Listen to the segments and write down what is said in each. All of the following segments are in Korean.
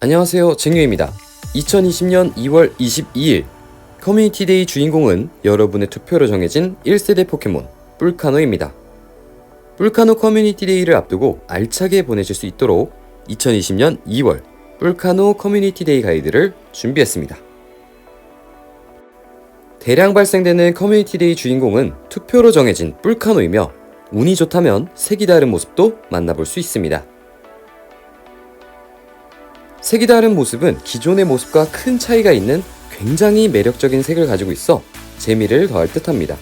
안녕하세요. 쟁유입니다. 2020년 2월 22일 커뮤니티 데이 주인공은 여러분의 투표로 정해진 1세대 포켓몬 뿔카노입니다. 뿔카노 커뮤니티 데이를 앞두고 알차게 보내실 수 있도록 2020년 2월 뿔카노 커뮤니티 데이 가이드를 준비했습니다. 대량 발생되는 커뮤니티 데이 주인공은 투표로 정해진 뿔카노이며 운이 좋다면 색이 다른 모습도 만나볼 수 있습니다. 색이 다른 모습은 기존의 모습과 큰 차이가 있는 굉장히 매력적인 색을 가지고 있어 재미를 더할 듯 합니다.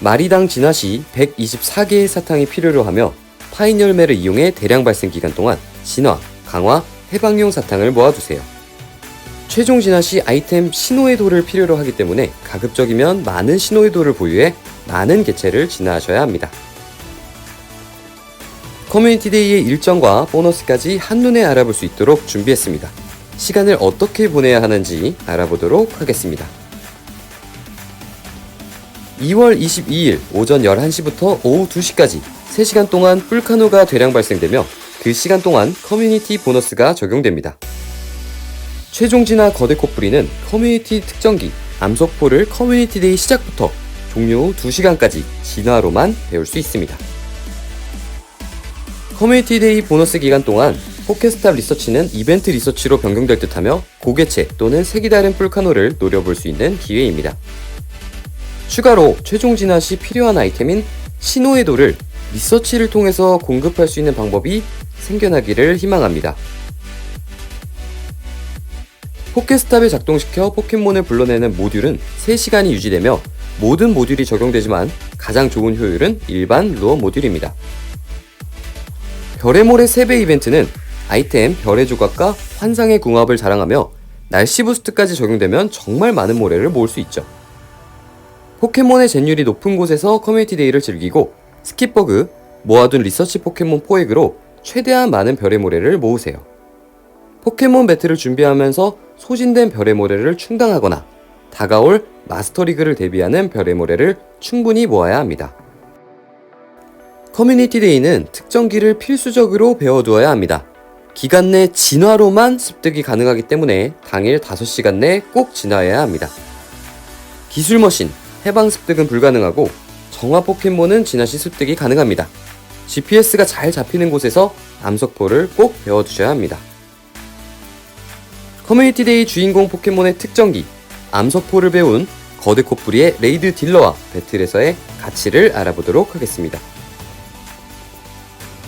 마리당 진화 시 124개의 사탕이 필요로 하며 파인 열매를 이용해 대량 발생 기간 동안 진화, 강화, 해방용 사탕을 모아두세요. 최종 진화 시 아이템 신호의 돌을 필요로 하기 때문에 가급적이면 많은 신호의 돌을 보유해 많은 개체를 진화하셔야 합니다. 커뮤니티 데이의 일정과 보너스까지 한눈에 알아볼 수 있도록 준비했습니다. 시간을 어떻게 보내야 하는지 알아보도록 하겠습니다. 2월 22일 오전 11시부터 오후 2시까지 3시간 동안 뿔카노가 대량 발생되며 그 시간 동안 커뮤니티 보너스가 적용됩니다. 최종 진화 거대 코뿌리는 커뮤니티 특정기 암석포를 커뮤니티 데이 시작부터 종료 후 2시간까지 진화로만 배울 수 있습니다. 커뮤니티 데이 보너스 기간 동안 포켓스탑 리서치는 이벤트 리서치로 변경될 듯하며 고개체 또는 색이 다른 뿔카노를 노려볼 수 있는 기회입니다. 추가로 최종 진화 시 필요한 아이템인 신호의 돌을 리서치를 통해서 공급할 수 있는 방법이 생겨나기를 희망합니다. 포켓스탑을 작동시켜 포켓몬을 불러내는 모듈은 3시간이 유지되며 모든 모듈이 적용되지만 가장 좋은 효율은 일반 루어 모듈입니다. 별의 모래 3배 이벤트는 아이템 별의 조각과 환상의 궁합을 자랑하며 날씨 부스트까지 적용되면 정말 많은 모래를 모을 수 있죠. 포켓몬의 젠율이 높은 곳에서 커뮤니티 데이를 즐기고 스킵버그, 모아둔 리서치 포켓몬 포획으로 최대한 많은 별의 모래를 모으세요. 포켓몬 배틀을 준비하면서 소진된 별의 모래를 충당하거나 다가올 마스터리그를 대비하는 별의 모래를 충분히 모아야 합니다. 커뮤니티 데이는 특정 기를 필수적으로 배워두어야 합니다. 기간 내 진화로만 습득이 가능하기 때문에 당일 5시간 내꼭 진화해야 합니다. 기술 머신, 해방 습득은 불가능하고 정화 포켓몬은 진화 시 습득이 가능합니다. GPS가 잘 잡히는 곳에서 암석포를 꼭 배워두셔야 합니다. 커뮤니티 데이 주인공 포켓몬의 특정기, 암석포를 배운 거드코뿌리의 레이드 딜러와 배틀에서의 가치를 알아보도록 하겠습니다.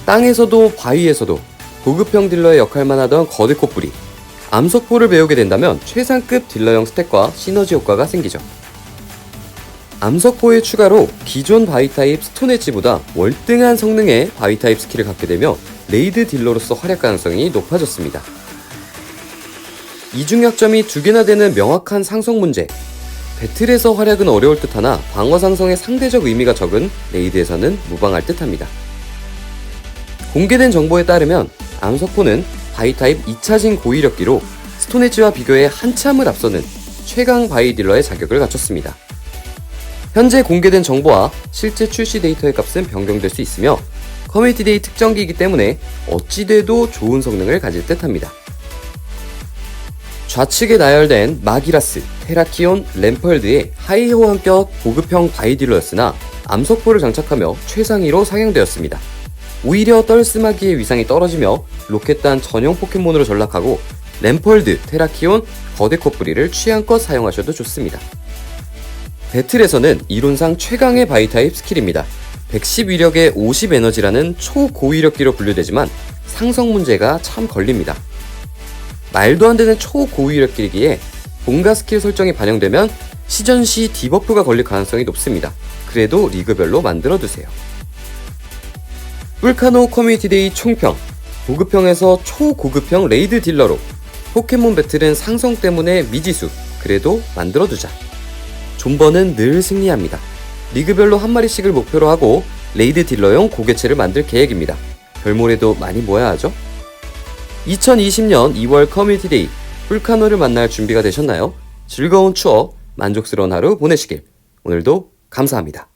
땅에서도 바위에서도 고급형 딜러의 역할만 하던 거드코뿌리, 암석포를 배우게 된다면 최상급 딜러형 스탯과 시너지 효과가 생기죠. 암석포의 추가로 기존 바위 타입 스톤 엣지보다 월등한 성능의 바위 타입 스킬을 갖게 되며 레이드 딜러로서 활약 가능성이 높아졌습니다. 이중 약점이 두 개나 되는 명확한 상성 문제. 배틀에서 활약은 어려울 듯 하나 방어 상성의 상대적 의미가 적은 레이드에서는 무방할 듯 합니다. 공개된 정보에 따르면 암석포는 바이타입 2차진 고위력기로 스톤에지와 비교해 한참을 앞서는 최강 바이 딜러의 자격을 갖췄습니다. 현재 공개된 정보와 실제 출시 데이터의 값은 변경될 수 있으며 커뮤니티 데이 특정기이기 때문에 어찌돼도 좋은 성능을 가질 듯 합니다. 좌측에 나열된 마기라스, 테라키온, 램펄드의 하이 호환격 고급형 바이딜러였으나 암석포를 장착하며 최상위로 상향되었습니다. 오히려 떨스마기의 위상이 떨어지며 로켓단 전용 포켓몬으로 전락하고 램펄드, 테라키온, 거대 코뿌리를 취향껏 사용하셔도 좋습니다. 배틀에서는 이론상 최강의 바이타입 스킬입니다. 110 위력에 50 에너지라는 초고위력기로 분류되지만 상성 문제가 참 걸립니다. 말도 안 되는 초고위력기이기에 본가 스킬 설정이 반영되면 시전 시 디버프가 걸릴 가능성이 높습니다. 그래도 리그별로 만들어 두세요. 뿔카노 커뮤니티 데이 총평 고급형에서 초고급형 레이드 딜러로 포켓몬 배틀은 상성 때문에 미지수 그래도 만들어 두자. 존버는 늘 승리합니다. 리그별로 한 마리씩을 목표로 하고 레이드 딜러용 고개체를 만들 계획입니다. 별모래도 많이 모아야 하죠? 2020년 2월 커뮤니티 데이 뿔카노를 만날 준비가 되셨나요? 즐거운 추억, 만족스러운 하루 보내시길. 오늘도 감사합니다.